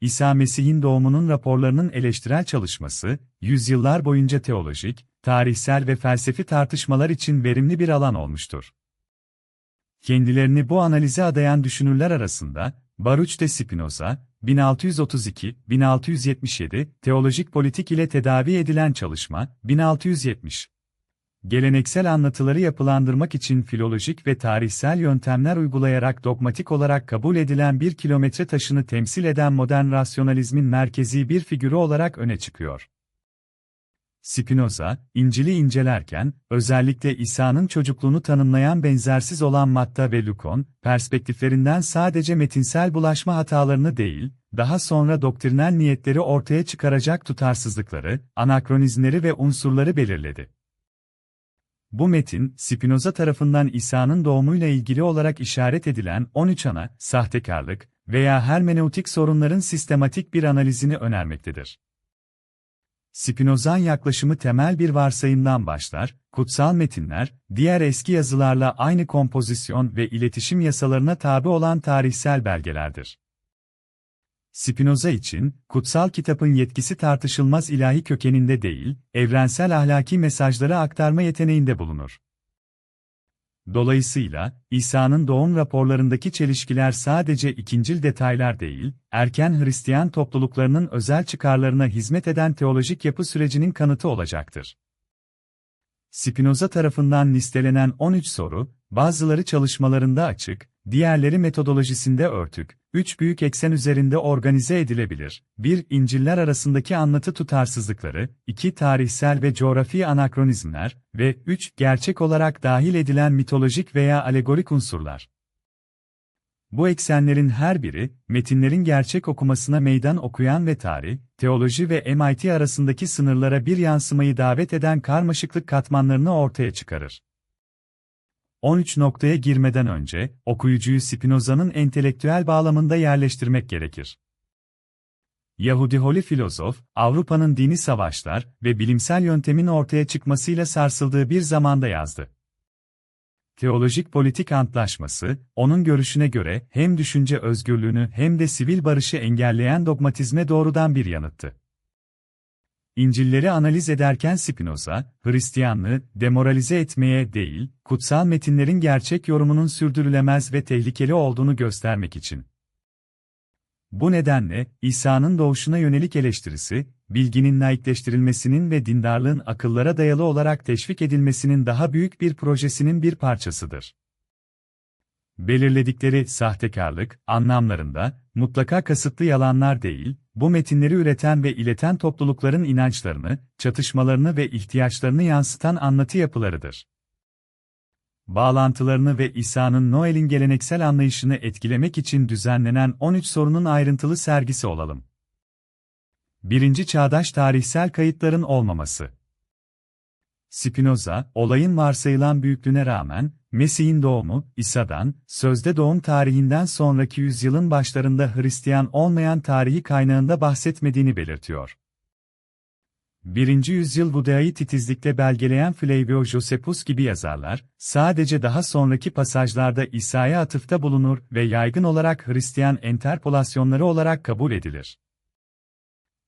İsa Mesih'in doğumunun raporlarının eleştirel çalışması, yüzyıllar boyunca teolojik, tarihsel ve felsefi tartışmalar için verimli bir alan olmuştur. Kendilerini bu analize adayan düşünürler arasında, Baruch de Spinoza, 1632-1677, Teolojik Politik ile Tedavi Edilen Çalışma, 1670. Geleneksel anlatıları yapılandırmak için filolojik ve tarihsel yöntemler uygulayarak dogmatik olarak kabul edilen bir kilometre taşını temsil eden modern rasyonalizmin merkezi bir figürü olarak öne çıkıyor. Spinoza, İncil'i incelerken, özellikle İsa'nın çocukluğunu tanımlayan benzersiz olan Matta ve Lukon, perspektiflerinden sadece metinsel bulaşma hatalarını değil, daha sonra doktrinal niyetleri ortaya çıkaracak tutarsızlıkları, anakronizmleri ve unsurları belirledi. Bu metin, Spinoza tarafından İsa'nın doğumuyla ilgili olarak işaret edilen 13 ana, sahtekarlık veya hermeneutik sorunların sistematik bir analizini önermektedir. Spinoza'nın yaklaşımı temel bir varsayımdan başlar, kutsal metinler, diğer eski yazılarla aynı kompozisyon ve iletişim yasalarına tabi olan tarihsel belgelerdir. Spinoza için, kutsal kitabın yetkisi tartışılmaz ilahi kökeninde değil, evrensel ahlaki mesajları aktarma yeteneğinde bulunur. Dolayısıyla, İsa'nın doğum raporlarındaki çelişkiler sadece ikincil detaylar değil, erken Hristiyan topluluklarının özel çıkarlarına hizmet eden teolojik yapı sürecinin kanıtı olacaktır. Spinoza tarafından listelenen 13 soru, bazıları çalışmalarında açık, diğerleri metodolojisinde örtük, üç büyük eksen üzerinde organize edilebilir. 1. İnciller arasındaki anlatı tutarsızlıkları, 2. Tarihsel ve coğrafi anakronizmler ve 3. Gerçek olarak dahil edilen mitolojik veya alegorik unsurlar. Bu eksenlerin her biri, metinlerin gerçek okumasına meydan okuyan ve tarih, teoloji ve MIT arasındaki sınırlara bir yansımayı davet eden karmaşıklık katmanlarını ortaya çıkarır. 13 noktaya girmeden önce, okuyucuyu Spinoza'nın entelektüel bağlamında yerleştirmek gerekir. Yahudi Holi filozof, Avrupa'nın dini savaşlar ve bilimsel yöntemin ortaya çıkmasıyla sarsıldığı bir zamanda yazdı. Teolojik politik antlaşması, onun görüşüne göre hem düşünce özgürlüğünü hem de sivil barışı engelleyen dogmatizme doğrudan bir yanıttı. İncilleri analiz ederken Spinoza, Hristiyanlığı demoralize etmeye değil, kutsal metinlerin gerçek yorumunun sürdürülemez ve tehlikeli olduğunu göstermek için. Bu nedenle, İsa'nın doğuşuna yönelik eleştirisi, bilginin laikleştirilmesinin ve dindarlığın akıllara dayalı olarak teşvik edilmesinin daha büyük bir projesinin bir parçasıdır. Belirledikleri sahtekarlık anlamlarında mutlaka kasıtlı yalanlar değil, bu metinleri üreten ve ileten toplulukların inançlarını, çatışmalarını ve ihtiyaçlarını yansıtan anlatı yapılarıdır. Bağlantılarını ve İsa'nın Noel'in geleneksel anlayışını etkilemek için düzenlenen 13 sorunun ayrıntılı sergisi olalım. Birinci Çağdaş tarihsel kayıtların olmaması Spinoza, olayın varsayılan büyüklüğüne rağmen, Mesih'in doğumu, İsa'dan, sözde doğum tarihinden sonraki yüzyılın başlarında Hristiyan olmayan tarihi kaynağında bahsetmediğini belirtiyor. 1. yüzyıl Budayı titizlikle belgeleyen Flavio Josephus gibi yazarlar, sadece daha sonraki pasajlarda İsa'ya atıfta bulunur ve yaygın olarak Hristiyan enterpolasyonları olarak kabul edilir.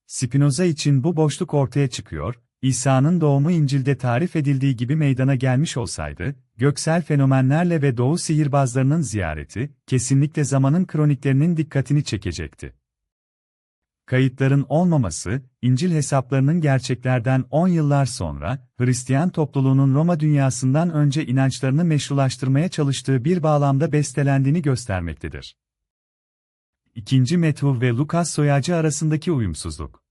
Spinoza için bu boşluk ortaya çıkıyor, İsa'nın doğumu İncil'de tarif edildiği gibi meydana gelmiş olsaydı, göksel fenomenlerle ve doğu sihirbazlarının ziyareti, kesinlikle zamanın kroniklerinin dikkatini çekecekti. Kayıtların olmaması, İncil hesaplarının gerçeklerden 10 yıllar sonra, Hristiyan topluluğunun Roma dünyasından önce inançlarını meşrulaştırmaya çalıştığı bir bağlamda bestelendiğini göstermektedir. İkinci Metuh ve Lukas soyacı arasındaki uyumsuzluk.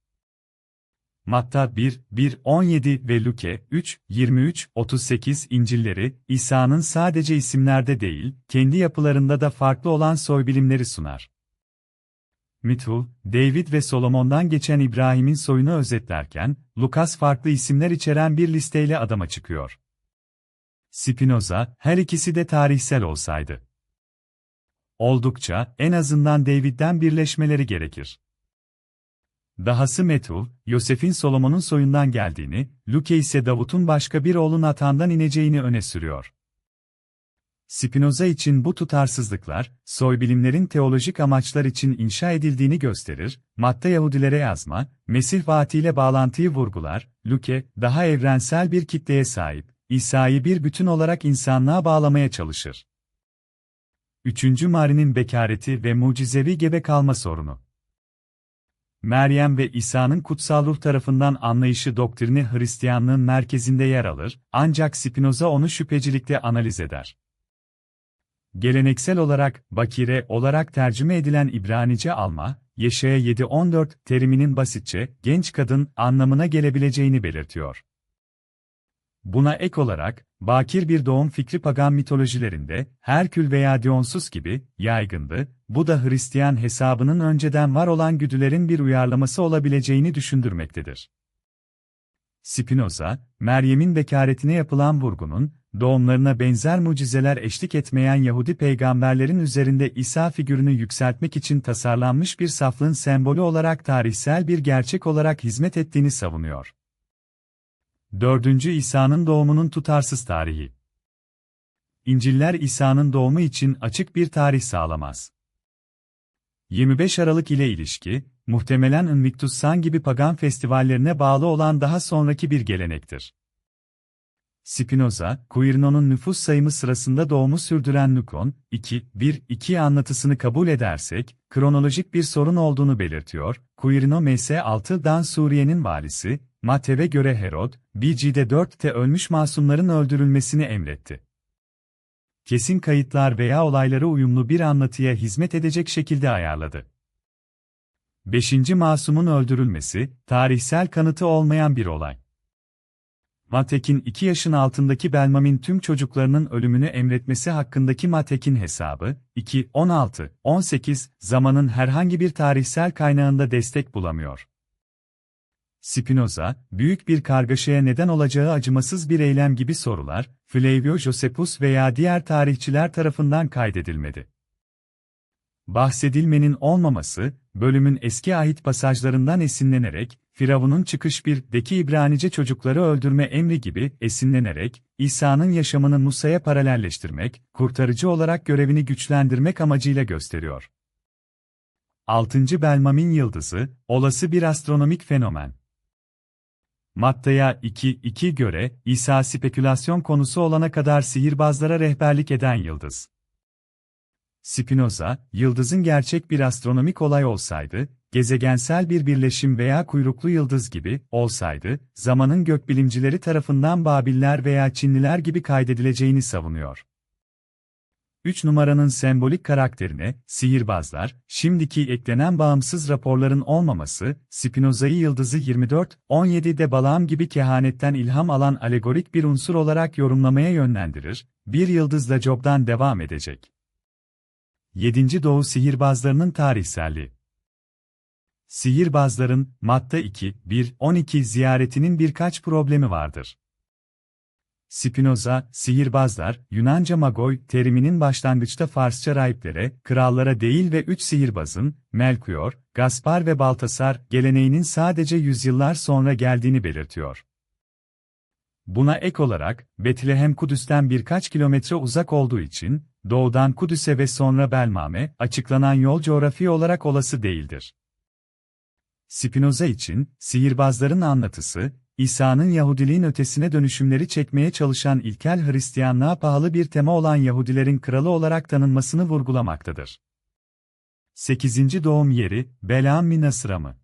Matta 1, 1, 17 ve Luke 3, 23, 38 İncilleri, İsa'nın sadece isimlerde değil, kendi yapılarında da farklı olan soybilimleri sunar. Mithul, David ve Solomon'dan geçen İbrahim'in soyunu özetlerken, Lukas farklı isimler içeren bir listeyle adama çıkıyor. Spinoza, her ikisi de tarihsel olsaydı. Oldukça, en azından David'den birleşmeleri gerekir. Dahası Metul, Yosef'in Solomon'un soyundan geldiğini, Luke ise Davut'un başka bir oğlu Natan'dan ineceğini öne sürüyor. Spinoza için bu tutarsızlıklar, soybilimlerin teolojik amaçlar için inşa edildiğini gösterir, Matta Yahudilere yazma, Mesih vaatiyle bağlantıyı vurgular, Luke, daha evrensel bir kitleye sahip, İsa'yı bir bütün olarak insanlığa bağlamaya çalışır. Üçüncü Mari'nin bekareti ve mucizevi gebe kalma sorunu. Meryem ve İsa'nın kutsal ruh tarafından anlayışı doktrini Hristiyanlığın merkezinde yer alır, ancak Spinoza onu şüphecilikle analiz eder. Geleneksel olarak, bakire olarak tercüme edilen İbranice alma, Yeşaya 7-14 teriminin basitçe, genç kadın anlamına gelebileceğini belirtiyor. Buna ek olarak, bakir bir doğum fikri pagan mitolojilerinde, Herkül veya Dionysus gibi, yaygındı, bu da Hristiyan hesabının önceden var olan güdülerin bir uyarlaması olabileceğini düşündürmektedir. Spinoza, Meryem'in bekaretine yapılan vurgunun, doğumlarına benzer mucizeler eşlik etmeyen Yahudi peygamberlerin üzerinde İsa figürünü yükseltmek için tasarlanmış bir saflığın sembolü olarak tarihsel bir gerçek olarak hizmet ettiğini savunuyor. 4. İsa'nın doğumunun tutarsız tarihi İnciller İsa'nın doğumu için açık bir tarih sağlamaz. 25 Aralık ile ilişki, muhtemelen Invictus San gibi pagan festivallerine bağlı olan daha sonraki bir gelenektir. Spinoza, Quirino'nun nüfus sayımı sırasında doğumu sürdüren Nukon, 2, 1, 2 anlatısını kabul edersek, kronolojik bir sorun olduğunu belirtiyor. Quirino MS-6'dan Suriye'nin valisi, Matev'e göre Herod, BG'de 4'te ölmüş masumların öldürülmesini emretti. Kesin kayıtlar veya olaylara uyumlu bir anlatıya hizmet edecek şekilde ayarladı. 5. Masumun öldürülmesi, tarihsel kanıtı olmayan bir olay. Matek'in 2 yaşın altındaki Belmam'in tüm çocuklarının ölümünü emretmesi hakkındaki Matek'in hesabı, 2, 16, 18, zamanın herhangi bir tarihsel kaynağında destek bulamıyor. Spinoza, büyük bir kargaşaya neden olacağı acımasız bir eylem gibi sorular, Flavio Josephus veya diğer tarihçiler tarafından kaydedilmedi. Bahsedilmenin olmaması, bölümün eski ahit pasajlarından esinlenerek, Firavun'un çıkış 1'deki İbranice çocukları öldürme emri gibi esinlenerek, İsa'nın yaşamını Musa'ya paralelleştirmek, kurtarıcı olarak görevini güçlendirmek amacıyla gösteriyor. 6. Belmam'in yıldızı, olası bir astronomik fenomen. Matta'ya 2.2 göre, İsa spekülasyon konusu olana kadar sihirbazlara rehberlik eden yıldız. Spinoza, yıldızın gerçek bir astronomik olay olsaydı, gezegensel bir birleşim veya kuyruklu yıldız gibi olsaydı, zamanın gökbilimcileri tarafından Babiller veya Çinliler gibi kaydedileceğini savunuyor. 3 numaranın sembolik karakterine, sihirbazlar, şimdiki eklenen bağımsız raporların olmaması, Spinoza'yı yıldızı 24-17'de Balaam gibi kehanetten ilham alan alegorik bir unsur olarak yorumlamaya yönlendirir, bir yıldızla Job'dan devam edecek. 7. Doğu sihirbazlarının tarihselliği Sihirbazların, Matta 2, 1, 12 ziyaretinin birkaç problemi vardır. Spinoza, sihirbazlar, Yunanca magoi teriminin başlangıçta Farsça rahiplere, krallara değil ve üç sihirbazın, Melchior, Gaspar ve Baltasar, geleneğinin sadece yüzyıllar sonra geldiğini belirtiyor. Buna ek olarak, Betlehem Kudüs'ten birkaç kilometre uzak olduğu için, doğudan Kudüs'e ve sonra Belmame, açıklanan yol coğrafi olarak olası değildir. Spinoza için, sihirbazların anlatısı, İsa'nın Yahudiliğin ötesine dönüşümleri çekmeye çalışan ilkel Hristiyanlığa pahalı bir tema olan Yahudilerin kralı olarak tanınmasını vurgulamaktadır. 8. Doğum Yeri, Belaam mi Nasıra mı?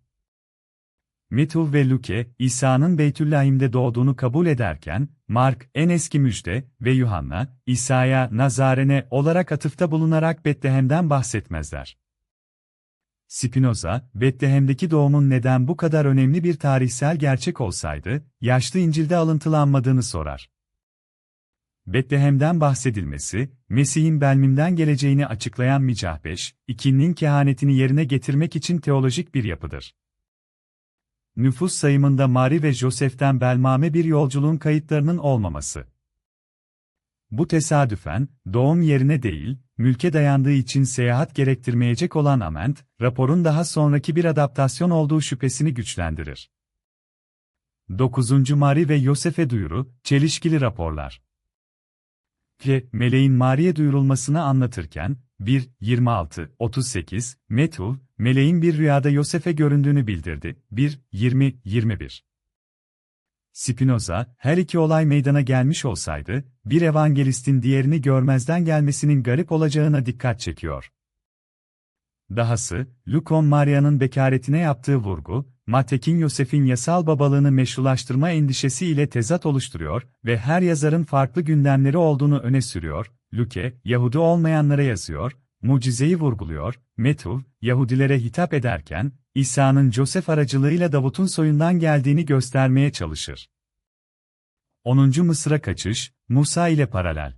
Mithuv ve Luke, İsa'nın Beytüllahim'de doğduğunu kabul ederken, Mark, en eski müjde ve Yuhanna, İsa'ya Nazarene olarak atıfta bulunarak Betlehem'den bahsetmezler. Spinoza, Betlehem'deki doğumun neden bu kadar önemli bir tarihsel gerçek olsaydı, yaşlı İncil'de alıntılanmadığını sorar. Betlehem'den bahsedilmesi, Mesih'in Belmim'den geleceğini açıklayan Micahbeş, ikinin kehanetini yerine getirmek için teolojik bir yapıdır. Nüfus sayımında Mari ve Josef'ten Belmame bir yolculuğun kayıtlarının olmaması. Bu tesadüfen, doğum yerine değil, mülke dayandığı için seyahat gerektirmeyecek olan Ament, raporun daha sonraki bir adaptasyon olduğu şüphesini güçlendirir. 9. Mari ve Yosef'e duyuru, çelişkili raporlar. Ve meleğin Mari'ye duyurulmasını anlatırken, 1, 26, 38, Metuv, meleğin bir rüyada Yosef'e göründüğünü bildirdi. 1, 20, 21. Spinoza, her iki olay meydana gelmiş olsaydı, bir evangelistin diğerini görmezden gelmesinin garip olacağına dikkat çekiyor. Dahası, Lukon Maria'nın bekaretine yaptığı vurgu, Matek'in Yosef'in yasal babalığını meşrulaştırma endişesi ile tezat oluşturuyor ve her yazarın farklı gündemleri olduğunu öne sürüyor, Luke, Yahudi olmayanlara yazıyor, mucizeyi vurguluyor, Metuv, Yahudilere hitap ederken, İsa'nın Josef aracılığıyla Davut'un soyundan geldiğini göstermeye çalışır. 10. Mısır'a kaçış, Musa ile paralel.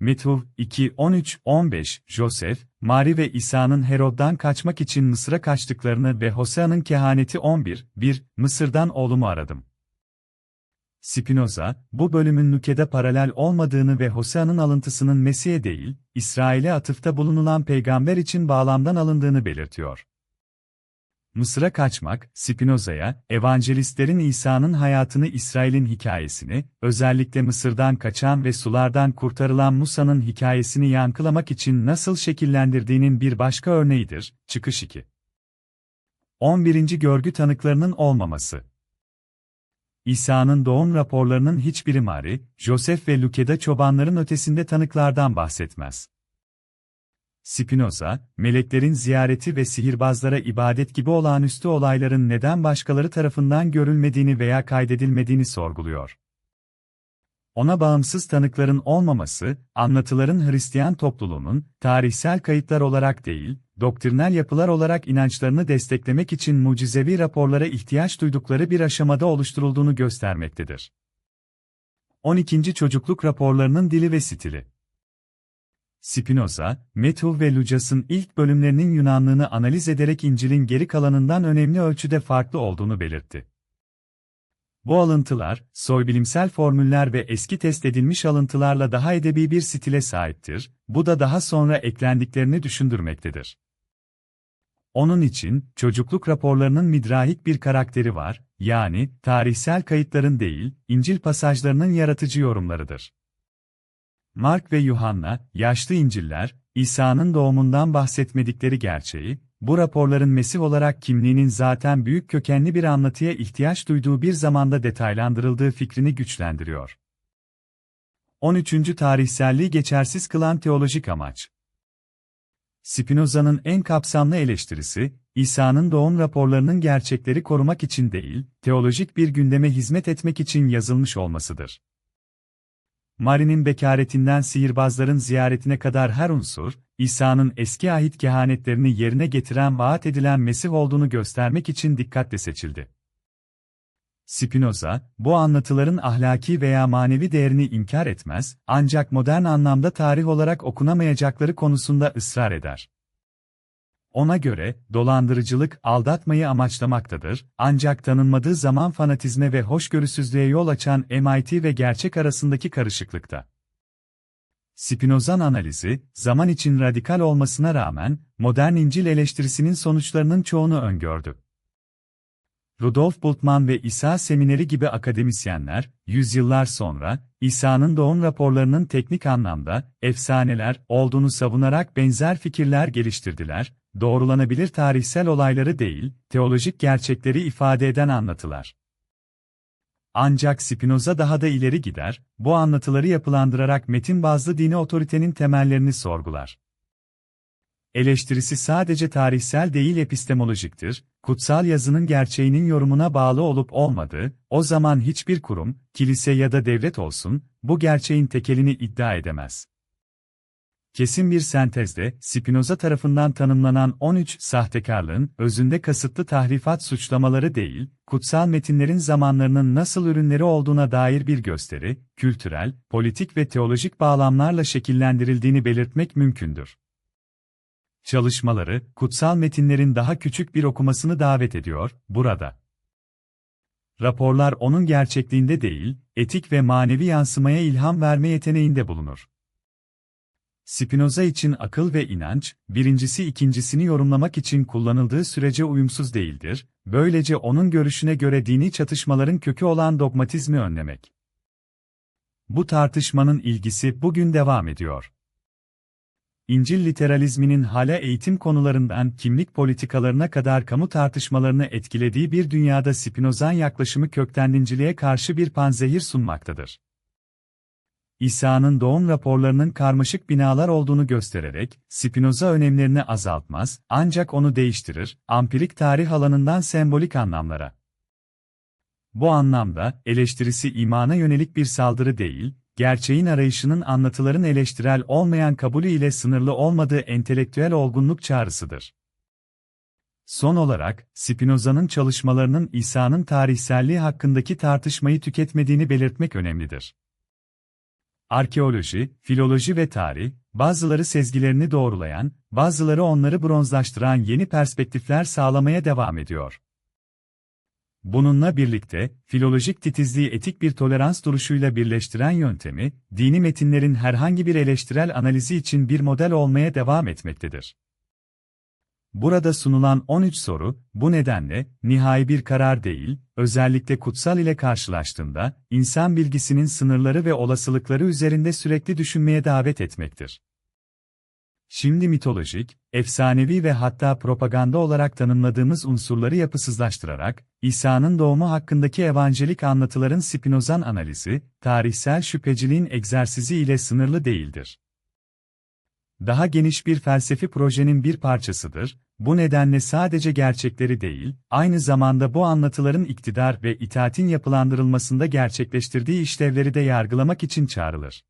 Metuv 2, 13, 15, Josef, Mari ve İsa'nın Herod'dan kaçmak için Mısır'a kaçtıklarını ve Hosea'nın kehaneti 11, 1, Mısır'dan oğlumu aradım. Spinoza, bu bölümün nükede paralel olmadığını ve Hosea'nın alıntısının Mesih'e değil, İsrail'e atıfta bulunulan peygamber için bağlamdan alındığını belirtiyor. Mısır'a kaçmak, Spinoza'ya, evangelistlerin İsa'nın hayatını İsrail'in hikayesini, özellikle Mısır'dan kaçan ve sulardan kurtarılan Musa'nın hikayesini yankılamak için nasıl şekillendirdiğinin bir başka örneğidir. Çıkış 2. 11. Görgü tanıklarının olmaması İsa'nın doğum raporlarının hiçbiri Mari, Josef ve Luke'da çobanların ötesinde tanıklardan bahsetmez. Spinoza, meleklerin ziyareti ve sihirbazlara ibadet gibi olağanüstü olayların neden başkaları tarafından görülmediğini veya kaydedilmediğini sorguluyor. Ona bağımsız tanıkların olmaması, anlatıların Hristiyan topluluğunun, tarihsel kayıtlar olarak değil, doktrinal yapılar olarak inançlarını desteklemek için mucizevi raporlara ihtiyaç duydukları bir aşamada oluşturulduğunu göstermektedir. 12. Çocukluk raporlarının dili ve stili Spinoza, Metuv ve Lucas'ın ilk bölümlerinin Yunanlığını analiz ederek İncil'in geri kalanından önemli ölçüde farklı olduğunu belirtti. Bu alıntılar, soybilimsel formüller ve eski test edilmiş alıntılarla daha edebi bir stile sahiptir, bu da daha sonra eklendiklerini düşündürmektedir. Onun için, çocukluk raporlarının midrahik bir karakteri var, yani, tarihsel kayıtların değil, İncil pasajlarının yaratıcı yorumlarıdır. Mark ve Yuhanna, yaşlı İnciller, İsa'nın doğumundan bahsetmedikleri gerçeği, bu raporların Mesih olarak kimliğinin zaten büyük kökenli bir anlatıya ihtiyaç duyduğu bir zamanda detaylandırıldığı fikrini güçlendiriyor. 13. Tarihselliği geçersiz kılan teolojik amaç Spinoza'nın en kapsamlı eleştirisi, İsa'nın doğum raporlarının gerçekleri korumak için değil, teolojik bir gündeme hizmet etmek için yazılmış olmasıdır. Mari'nin bekaretinden sihirbazların ziyaretine kadar her unsur, İsa'nın eski ahit kehanetlerini yerine getiren vaat edilen Mesih olduğunu göstermek için dikkatle seçildi. Spinoza, bu anlatıların ahlaki veya manevi değerini inkar etmez, ancak modern anlamda tarih olarak okunamayacakları konusunda ısrar eder. Ona göre, dolandırıcılık aldatmayı amaçlamaktadır, ancak tanınmadığı zaman fanatizme ve hoşgörüsüzlüğe yol açan MIT ve gerçek arasındaki karışıklıkta. Spinoza'nın analizi, zaman için radikal olmasına rağmen, modern İncil eleştirisinin sonuçlarının çoğunu öngördü. Rudolf Bultmann ve İsa Semineri gibi akademisyenler, yüzyıllar sonra, İsa'nın doğum raporlarının teknik anlamda, efsaneler olduğunu savunarak benzer fikirler geliştirdiler, doğrulanabilir tarihsel olayları değil, teolojik gerçekleri ifade eden anlatılar. Ancak Spinoza daha da ileri gider, bu anlatıları yapılandırarak metin bazlı dini otoritenin temellerini sorgular. Eleştirisi sadece tarihsel değil epistemolojiktir, kutsal yazının gerçeğinin yorumuna bağlı olup olmadığı, o zaman hiçbir kurum, kilise ya da devlet olsun, bu gerçeğin tekelini iddia edemez. Kesin bir sentezde, Spinoza tarafından tanımlanan 13 sahtekarlığın, özünde kasıtlı tahrifat suçlamaları değil, kutsal metinlerin zamanlarının nasıl ürünleri olduğuna dair bir gösteri, kültürel, politik ve teolojik bağlamlarla şekillendirildiğini belirtmek mümkündür. Çalışmaları, kutsal metinlerin daha küçük bir okumasını davet ediyor, burada. Raporlar onun gerçekliğinde değil, etik ve manevi yansımaya ilham verme yeteneğinde bulunur. Spinoza için akıl ve inanç, birincisi ikincisini yorumlamak için kullanıldığı sürece uyumsuz değildir, böylece onun görüşüne göre dini çatışmaların kökü olan dogmatizmi önlemek. bu tartışmanın ilgisi bugün devam ediyor. İncil literalizminin hala eğitim konularından kimlik politikalarına kadar kamu tartışmalarını etkilediği bir dünyada Spinozan yaklaşımı kökten dinciliğe karşı bir panzehir sunmaktadır. İsa'nın doğum raporlarının karmaşık binalar olduğunu göstererek, Spinoza önemlerini azaltmaz, ancak onu değiştirir, ampirik tarih alanından sembolik anlamlara. Bu anlamda, eleştirisi imana yönelik bir saldırı değil, gerçeğin arayışının anlatıların eleştirel olmayan kabulü ile sınırlı olmadığı entelektüel olgunluk çağrısıdır. Son olarak, Spinoza'nın çalışmalarının İsa'nın tarihselliği hakkındaki tartışmayı tüketmediğini belirtmek önemlidir. Arkeoloji, filoloji ve tarih, bazıları sezgilerini doğrulayan, bazıları onları bronzlaştıran yeni perspektifler sağlamaya devam ediyor. Bununla birlikte, filolojik titizliği etik bir tolerans duruşuyla birleştiren yöntemi, dini metinlerin herhangi bir eleştirel analizi için bir model olmaya devam etmektedir. Burada sunulan 13 soru, bu nedenle, nihai bir karar değil, özellikle kutsal ile karşılaştığında, insan bilgisinin sınırları ve olasılıkları üzerinde sürekli düşünmeye davet etmektir. Şimdi mitolojik, efsanevi ve hatta propaganda olarak tanımladığımız unsurları yapısızlaştırarak, İsa'nın doğumu hakkındaki evangelik anlatıların Spinozan analizi, tarihsel şüpheciliğin egzersizi ile sınırlı değildir. Daha geniş bir felsefi projenin bir parçasıdır, bu nedenle sadece gerçekleri değil, aynı zamanda bu anlatıların iktidar ve itaatin yapılandırılmasında gerçekleştirdiği işlevleri de yargılamak için çağrılır.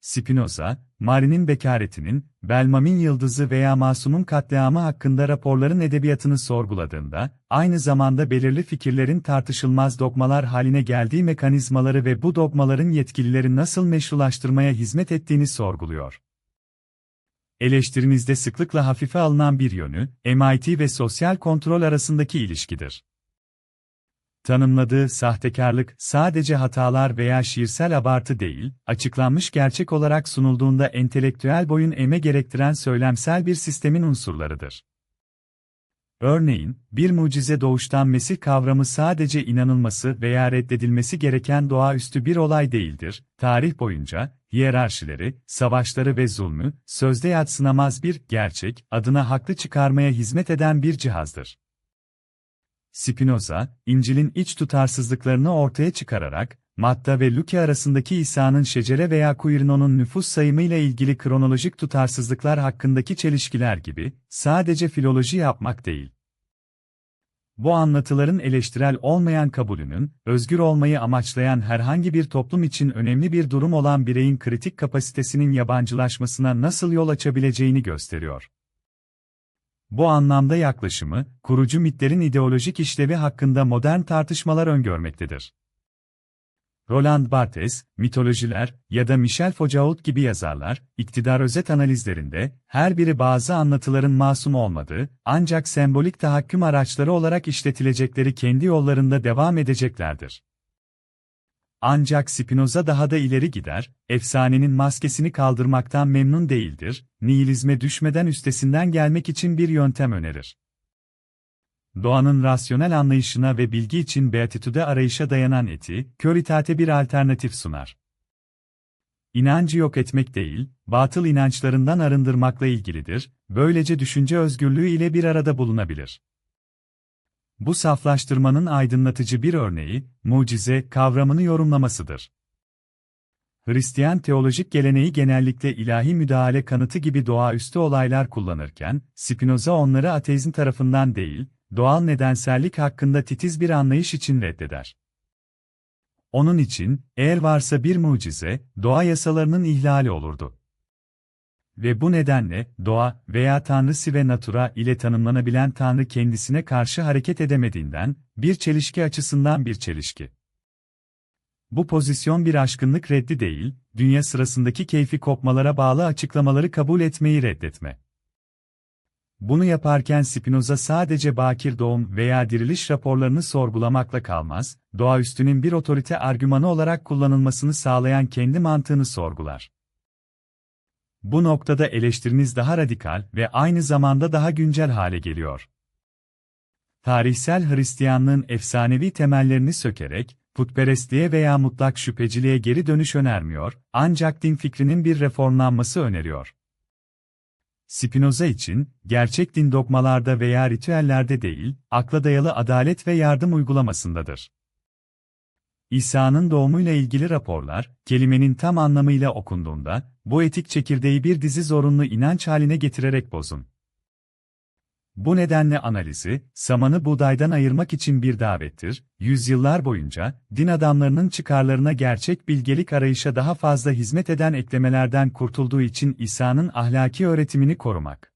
Spinoza, Mari'nin bekaretinin, Belmam'in yıldızı veya Masum'un katliamı hakkında raporların edebiyatını sorguladığında, aynı zamanda belirli fikirlerin tartışılmaz dogmalar haline geldiği mekanizmaları ve bu dogmaların yetkilileri nasıl meşrulaştırmaya hizmet ettiğini sorguluyor. Eleştirimizde sıklıkla hafife alınan bir yönü, MIT ve sosyal kontrol arasındaki ilişkidir. Tanımladığı sahtekarlık sadece hatalar veya şiirsel abartı değil, açıklanmış gerçek olarak sunulduğunda entelektüel boyun eme gerektiren söylemsel bir sistemin unsurlarıdır. Örneğin, bir mucize doğuştan Mesih kavramı sadece inanılması veya reddedilmesi gereken doğaüstü bir olay değildir. Tarih boyunca, hiyerarşileri, savaşları ve zulmü, sözde yatsınamaz bir gerçek, adına haklı çıkarmaya hizmet eden bir cihazdır. Spinoza, İncil'in iç tutarsızlıklarını ortaya çıkararak, Matta ve Luke arasındaki İsa'nın şecere veya Quirino'nun nüfus sayımıyla ilgili kronolojik tutarsızlıklar hakkındaki çelişkiler gibi, sadece filoloji yapmak değil. Bu anlatıların eleştirel olmayan kabulünün, özgür olmayı amaçlayan herhangi bir toplum için önemli bir durum olan bireyin kritik kapasitesinin yabancılaşmasına nasıl yol açabileceğini gösteriyor. Bu anlamda yaklaşımı, kurucu mitlerin ideolojik işlevi hakkında modern tartışmalar öngörmektedir. Roland Barthes, mitolojiler ya da Michel Foucault gibi yazarlar, iktidar özet analizlerinde, her biri bazı anlatıların masum olmadığı, ancak sembolik tahakküm araçları olarak işletilecekleri kendi yollarında devam edeceklerdir. Ancak Spinoza daha da ileri gider, efsanenin maskesini kaldırmaktan memnun değildir, nihilizme düşmeden üstesinden gelmek için bir yöntem önerir. Doğanın rasyonel anlayışına ve bilgi için beatitude arayışa dayanan eti, kör bir alternatif sunar. İnancı yok etmek değil, batıl inançlarından arındırmakla ilgilidir, böylece düşünce özgürlüğü ile bir arada bulunabilir. Bu saflaştırmanın aydınlatıcı bir örneği, mucize kavramını yorumlamasıdır. Hristiyan teolojik geleneği genellikle ilahi müdahale kanıtı gibi doğaüstü olaylar kullanırken, Spinoza onları ateizm tarafından değil, doğal nedensellik hakkında titiz bir anlayış için reddeder. Onun için, eğer varsa bir mucize, doğa yasalarının ihlali olurdu. Ve bu nedenle, doğa veya Tanrı Sive Natura ile tanımlanabilen Tanrı kendisine karşı hareket edemediğinden, bir çelişki açısından bir çelişki. Bu pozisyon bir aşkınlık reddi değil, dünya sırasındaki keyfi kopmalara bağlı açıklamaları kabul etmeyi reddetme. Bunu yaparken Spinoza sadece bakir doğum veya diriliş raporlarını sorgulamakla kalmaz, doğaüstünün bir otorite argümanı olarak kullanılmasını sağlayan kendi mantığını sorgular. Bu noktada eleştiriniz daha radikal ve aynı zamanda daha güncel hale geliyor. Tarihsel Hristiyanlığın efsanevi temellerini sökerek, putperestliğe veya mutlak şüpheciliğe geri dönüş önermiyor, ancak din fikrinin bir reformlanması öneriyor. Spinoza için, gerçek din dogmalarda veya ritüellerde değil, akla dayalı adalet ve yardım uygulamasındadır. İsa'nın doğumuyla ilgili raporlar, kelimenin tam anlamıyla okunduğunda, bu etik çekirdeği bir dizi zorunlu inanç haline getirerek bozun. Bu nedenle analizi, samanı buğdaydan ayırmak için bir davettir, yüzyıllar boyunca, din adamlarının çıkarlarına gerçek bilgelik arayışa daha fazla hizmet eden eklemelerden kurtulduğu için İsa'nın ahlaki öğretimini korumak.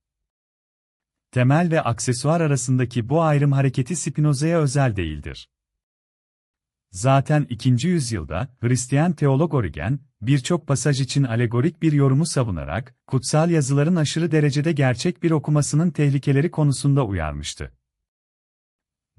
Temel ve aksesuar arasındaki bu ayrım hareketi Spinoza'ya özel değildir. Zaten 2. yüzyılda, Hristiyan teolog Origen, birçok pasaj için alegorik bir yorumu savunarak, kutsal yazıların aşırı derecede gerçek bir okumasının tehlikeleri konusunda uyarmıştı.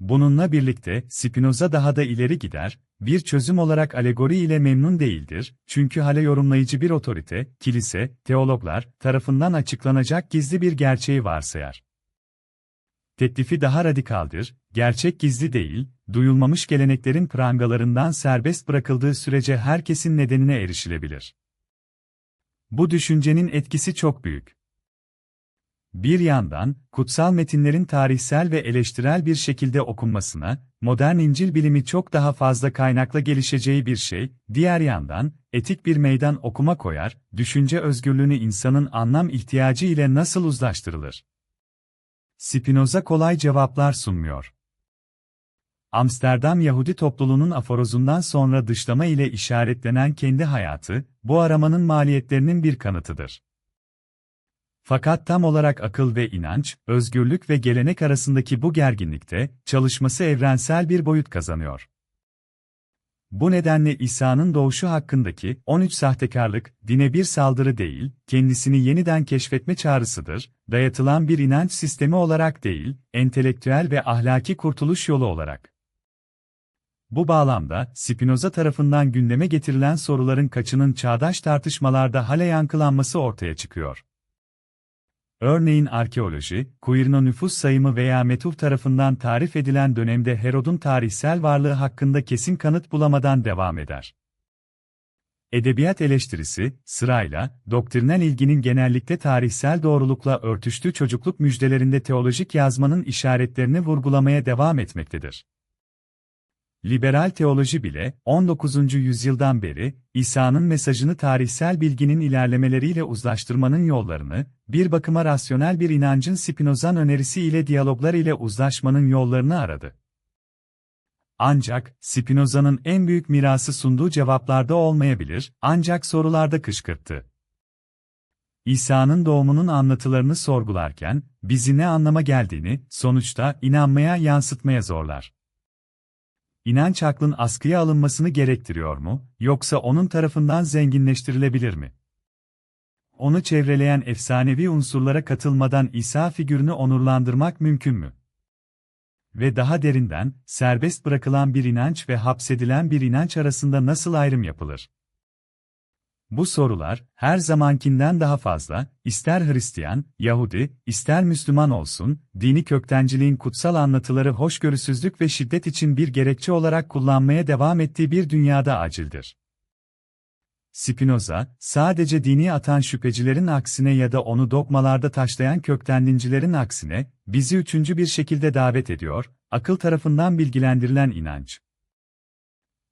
Bununla birlikte, Spinoza daha da ileri gider, bir çözüm olarak alegori ile memnun değildir, çünkü hale yorumlayıcı bir otorite, kilise, teologlar, tarafından açıklanacak gizli bir gerçeği varsayar. Teklifi daha radikaldir, gerçek gizli değil, duyulmamış geleneklerin prangalarından serbest bırakıldığı sürece herkesin nedenine erişilebilir. Bu düşüncenin etkisi çok büyük. Bir yandan, kutsal metinlerin tarihsel ve eleştirel bir şekilde okunmasına, modern İncil bilimi çok daha fazla kaynakla gelişeceği bir şey, diğer yandan, etik bir meydan okuma koyar, düşünce özgürlüğünü insanın anlam ihtiyacı ile nasıl uzlaştırılır? Spinoza kolay cevaplar sunmuyor. Amsterdam Yahudi topluluğunun aforozundan sonra dışlama ile işaretlenen kendi hayatı, bu aramanın maliyetlerinin bir kanıtıdır. Fakat tam olarak akıl ve inanç, özgürlük ve gelenek arasındaki bu gerginlikte, çalışması evrensel bir boyut kazanıyor. Bu nedenle İsa'nın doğuşu hakkındaki 13 sahtekarlık, dine bir saldırı değil, kendisini yeniden keşfetme çağrısıdır, dayatılan bir inanç sistemi olarak değil, entelektüel ve ahlaki kurtuluş yolu olarak. Bu bağlamda, Spinoza tarafından gündeme getirilen soruların kaçının çağdaş tartışmalarda hala yankılanması ortaya çıkıyor. Örneğin arkeoloji, Quirino nüfus sayımı veya Metuh tarafından tarif edilen dönemde Herod'un tarihsel varlığı hakkında kesin kanıt bulamadan devam eder. Edebiyat eleştirisi, sırayla, doktrinal ilginin genellikle tarihsel doğrulukla örtüştüğü çocukluk müjdelerinde teolojik yazmanın işaretlerini vurgulamaya devam etmektedir. Liberal teoloji bile, 19. yüzyıldan beri, İsa'nın mesajını tarihsel bilginin ilerlemeleriyle uzlaştırmanın yollarını, bir bakıma rasyonel bir inancın Spinoza'nın önerisi ile diyaloglar ile uzlaşmanın yollarını aradı. Ancak, Spinoza'nın en büyük mirası sunduğu cevaplarda olmayabilir, ancak sorularda kışkırttı. İsa'nın doğumunun anlatılarını sorgularken, bizi ne anlama geldiğini, sonuçta inanmaya yansıtmaya zorlar. İnanç aklın askıya alınmasını gerektiriyor mu, yoksa onun tarafından zenginleştirilebilir mi? Onu çevreleyen efsanevi unsurlara katılmadan İsa figürünü onurlandırmak mümkün mü? Ve daha derinden, serbest bırakılan bir inanç ve hapsedilen bir inanç arasında nasıl ayrım yapılır? Bu sorular, her zamankinden daha fazla, ister Hristiyan, Yahudi, ister Müslüman olsun, dini köktenciliğin kutsal anlatıları hoşgörüsüzlük ve şiddet için bir gerekçe olarak kullanmaya devam ettiği bir dünyada acildir. Spinoza, sadece dini atan şüphecilerin aksine ya da onu dogmalarda taşlayan köktenlincilerin aksine, bizi üçüncü bir şekilde davet ediyor, akıl tarafından bilgilendirilen inanç.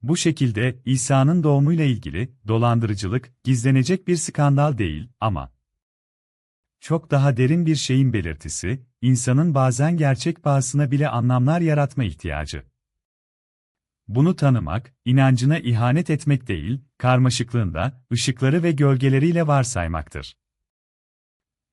Bu şekilde İsa'nın doğumuyla ilgili dolandırıcılık gizlenecek bir skandal değil ama çok daha derin bir şeyin belirtisi, insanın bazen gerçek bağısına bile anlamlar yaratma ihtiyacı. Bunu tanımak, inancına ihanet etmek değil, karmaşıklığında, ışıkları ve gölgeleriyle varsaymaktır.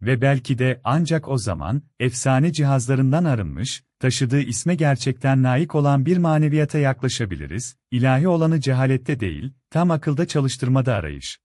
Ve belki de ancak o zaman, efsane cihazlarından arınmış, taşıdığı isme gerçekten layık olan bir maneviyata yaklaşabiliriz, ilahi olanı cehalette değil, tam akılda çalıştırmada arayış.